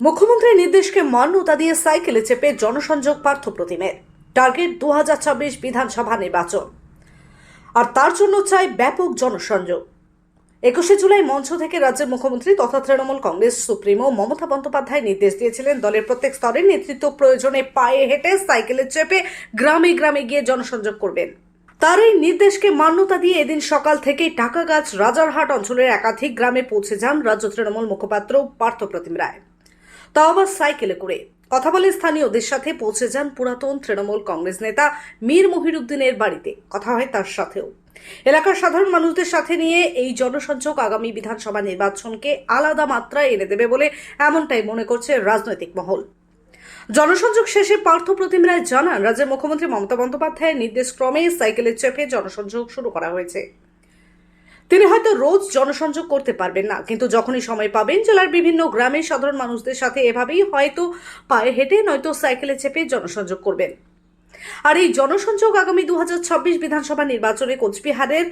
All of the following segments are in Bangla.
মুখ্যমন্ত্রীর নির্দেশকে মান্যতা দিয়ে সাইকেলে চেপে জনসংযোগ পার্থ প্রতিমের টার্গেট দু হাজার ছাব্বিশ বিধানসভা নির্বাচন। আর তার জন্য চাই ব্যাপক জনসংযোগ। একুশে জুলাই মঞ্চ থেকে রাজ্যের মুখ্যমন্ত্রী তথা তৃণমূল কংগ্রেস সুপ্রিমো মমতা বন্দ্যোপাধ্যায় নির্দেশ দিয়েছিলেন দলের প্রত্যেক স্তরের নেতৃত্ব প্রয়োজনে পায়ে হেঁটে সাইকেলে চেপে গ্রামে গ্রামে গিয়ে জনসংযোগ করবেন। তার এই নির্দেশকে মান্যতা দিয়ে এদিন সকাল থেকেই টাকাগাছ রাজারহাট অঞ্চলের একাধিক গ্রামে পৌঁছে যান রাজ্য তৃণমূল মুখপাত্র পার্থ প্রতিম রায়। তাও আবার সাইকেলে করে কথা বলে স্থানীয়দের সাথে পৌঁছে যান পুরাতন তৃণমূল কংগ্রেস নেতা মীর মহিরুদ্দিনের বাড়িতে। কথা হয় তার সাথেও। এলাকার সাধারণ মানুষদের সাথে নিয়ে এই জনসংযোগ আগামী বিধানসভা নির্বাচনকে আলাদা মাত্রায় এনে দেবে বলে এমনটাই মনে করছে রাজনৈতিক মহল। জনসংযোগ শেষে পার্থ প্রতিম রায় জানান, রাজ্যের মুখ্যমন্ত্রী মমতা বন্দ্যোপাধ্যায়ের নির্দেশ ক্রমে সাইকেলে চেপে জনসংযোগ শুরু করা হয়েছে। তিনি হয়তো রোজ জনসংযোগ করতে পারবেন না। কিন্তু যখনই সময় পাবেন, জেলার বিভিন্ন গ্রামের সাধারণ মানুষদের সাথে এভাবেই হয়তো পায়ে হেঁটে নয়তো সাইকেলে চেপে জনসংযোগ করবেন। আর এই জনসংযোগ আগামী দু বিধানসভা নির্বাচনে কোচবিহারের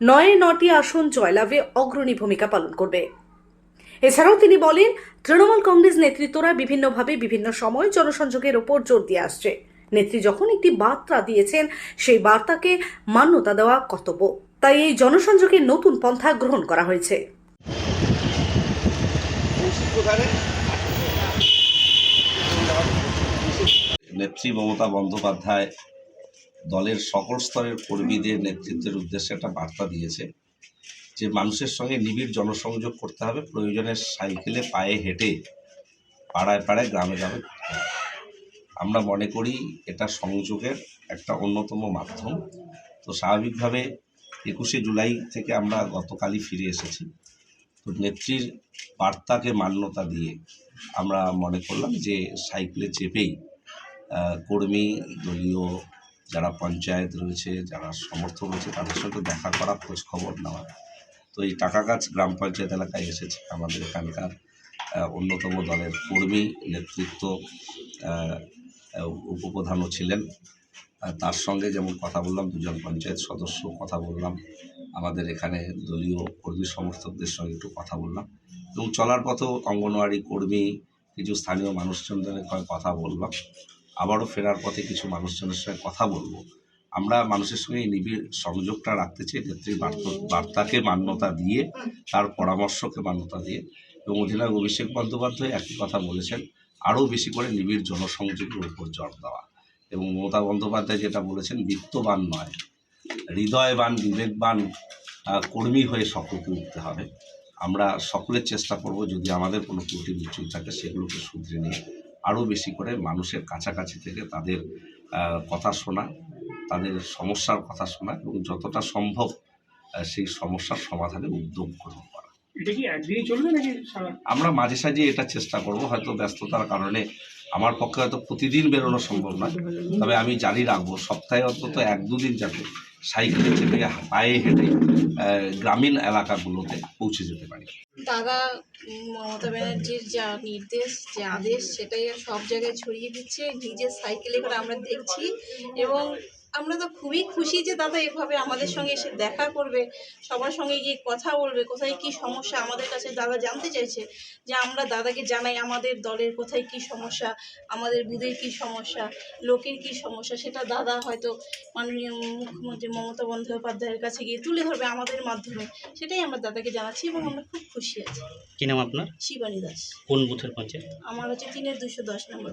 নয় নটি আসন জয়লাভে অগ্রণী ভূমিকা পালন করবে। এছাড়াও তিনি বলেন, তৃণমূল কংগ্রেস নেতৃত্বরা বিভিন্নভাবে বিভিন্ন সময় জনসংযোগের ওপর জোর দিয়ে আসছে। নেত্রী যখন একটি বার্তা দিয়েছেন, সেই বার্তাকে মান্যতা দেওয়া কর্তব্য। তাই এই জনসংযোগের নতুন পন্থা গ্রহণ করা হয়েছে। নেত্রী মমতা বন্দ্যোপাধ্যায় দলের সকল স্তরের কর্মীদের নেতৃত্বের উদ্দেশ্যে একটা বার্তা দিয়েছে যে মানুষের সঙ্গে নিবিড় জনসংযোগ করতে হবে, প্রয়োজনে সাইকেলে পায়ে হেঁটে পাড়ায় পাড়ায় গ্রামে গ্রামে আমরা মনে করি এটা সংযোগের একটা অন্যতম মাধ্যম। তো স্বাভাবিকভাবে একুশে জুলাই থেকে আমরা গতকালই ফিরে এসেছি। তো নেত্রীর বার্তাকে মান্যতা দিয়ে আমরা মনে করলাম যে সাইকেলে চেপেই কর্মী, দলীয় যারা পঞ্চায়েত রয়েছে, যারা সমর্থক রয়েছে, তাদের সঙ্গে দেখা করা, খোঁজ খবর নেওয়া। তো এই টাকাগাছ গ্রাম পঞ্চায়েত এলাকায় এসেছে আমাদের এখানকার অন্যতম দলের কর্মী, নেতৃত্ব উপপ্রধানও ছিলেন। তার সঙ্গে যেমন কথা বললাম, দুজন পঞ্চায়েত সদস্য কথা বললাম, আমাদের এখানে দলীয় কর্মী সমর্থকদের সঙ্গে একটু কথা বললাম এবং চলার পথেও অঙ্গনওয়াড়ি কর্মী, কিছু স্থানীয় মানুষজনদের কথা বললাম, আবারও ফেরার পথে কিছু মানুষজনের সঙ্গে কথা বলব। আমরা মানুষের সঙ্গে নিবিড় সংযোগটা রাখতে চাই, নেত্রীর বার্তাকে মান্যতা দিয়ে, তার পরামর্শকে মান্যতা দিয়ে এবং অধিনায়ক অভিষেক বন্দ্যোপাধ্যায় একই কথা বলেছেন, আরও বেশি করে নিবিড় জনসংযোগের উপর জোর দেওয়া। এবং মমতা বন্দ্যোপাধ্যায় যেটা বলেছেন বিত্তবান নয় হৃদয়বান বিবেকবান কর্মী হয়ে সকলকে উঠতে হবে। আমরা সকলের চেষ্টা করব যদি আমাদের কোনো ত্রুটি বিচ্যুত থাকে সেগুলোকে শুধরে নিয়ে আরও বেশি করে মানুষের কাছাকাছি থেকে তাদের কথা শোনা তাদের সমস্যার কথা শোনা এবং যতটা সম্ভব সেই সমস্যার সমাধানে উদ্যোগ গ্রহণ করা। আমরা মাঝে সাঝে এটা চেষ্টা করব হয়তো ব্যস্ততার কারণে আমার পক্ষে হয়তো প্রতিদিন বেরোনো সম্ভব নয়। তবে আমি জারি রাখব, সপ্তাহে অন্তত এক দুদিন যাতে সাইকেলে চেপে পায়ে হেঁটে গ্রামীণ এলাকাগুলোতে পৌঁছে যেতে পারি। দাদা মমতা ব্যানার্জির যা নির্দেশ, যে আদেশ, সেটাই সব জায়গায় ছড়িয়ে দিচ্ছে। নিজের সাইকেলে করে আমরা দেখছি এবং আমরা তো খুবই খুশি যে দাদা এভাবে আমাদের সঙ্গে এসে দেখা করবে সবার সঙ্গে গিয়ে কথা বলবে কোথায় কি সমস্যা আমাদের কাছে দাদা জানতে চাইছে যে আমরা দাদাকে জানাই আমাদের দলের কোথায় কি সমস্যা আমাদের বুধের কি সমস্যা লোকের কি সমস্যা সেটা দাদা হয়তো মাননীয় মুখ্যমন্ত্রী মমতা বন্দ্যোপাধ্যায়ের কাছে গিয়ে তুলে ধরবে আমাদের মাধ্যমে সেটাই আমরা দাদাকে জানাচ্ছি এবং আমরা খুব খুশি আছি। কি নাম আপনার? শিবানী দাস। কোন বুথের পঞ্চায়েত? আমার হচ্ছে তিনের দুশো দশ নম্বর।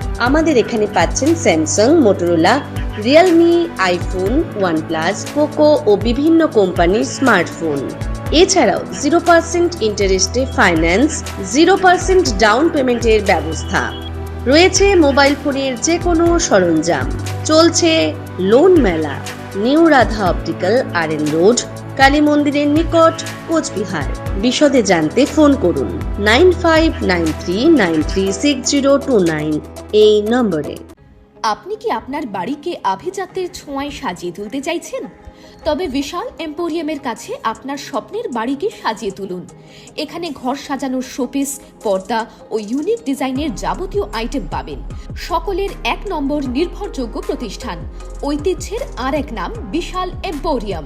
আমাদের এখানে পাচ্ছেন Samsung Motorola Realme iPhone OnePlus Poco ও বিভিন্ন কোম্পানির স্মার্টফোন এছাড়াও জিরো পার্সেন্ট ইন্টারেস্টে ফাইন্যান্স জিরো পার্সেন্ট ডাউন পেমেন্টের ব্যবস্থা। রয়েছে মোবাইল ফোনের যে কোনো সরঞ্জাম। চলছে লোন মেলা। New Radha optical R N road Kali মন্দিরের নিকট কোচবিহার। বিশদে জানতে ফোন করুন nine five nine three nine three six zero two nine এই নম্বরে। আপনি কি আপনার বাড়িকে আভিজাত্যের ছোঁয়ায় সাজিয়ে তুলতে চাইছেন? তবে বিশাল এম্পোরিয়ামের কাছে আপনার স্বপ্নের বাড়িকে সাজিয়ে তুলুন। এখানে ঘর সাজানোর শোপিস, পর্দা ও ইউনিক ডিজাইনের যাবতীয় আইটেম পাবেন। সকলের এক নম্বর নির্ভরযোগ্য প্রতিষ্ঠান। ঐতিহ্যের আর এক নাম বিশাল এম্পোরিয়াম।